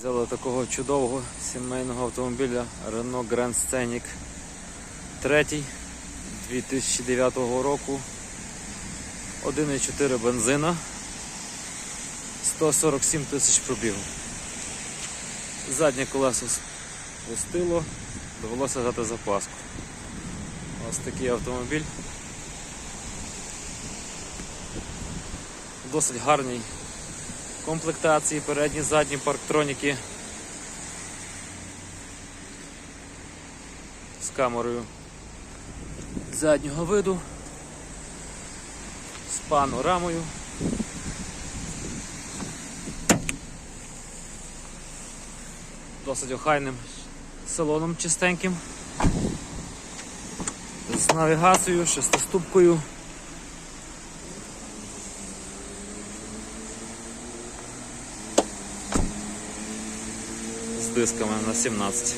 Взяли такого чудового сімейного автомобіля Renault Grand Scenic 3 2009 року. 1,4 бензина. 147 тисяч пробігу. Заднє колесо спустило, довелося дати запаску. Ось такий автомобіль. Досить гарній комплектації, передні, задні парктроніки з камерою заднього виду, з панорамою. Досить охайним салоном чистеньким. З навігацією, шестиступкою. З на 17.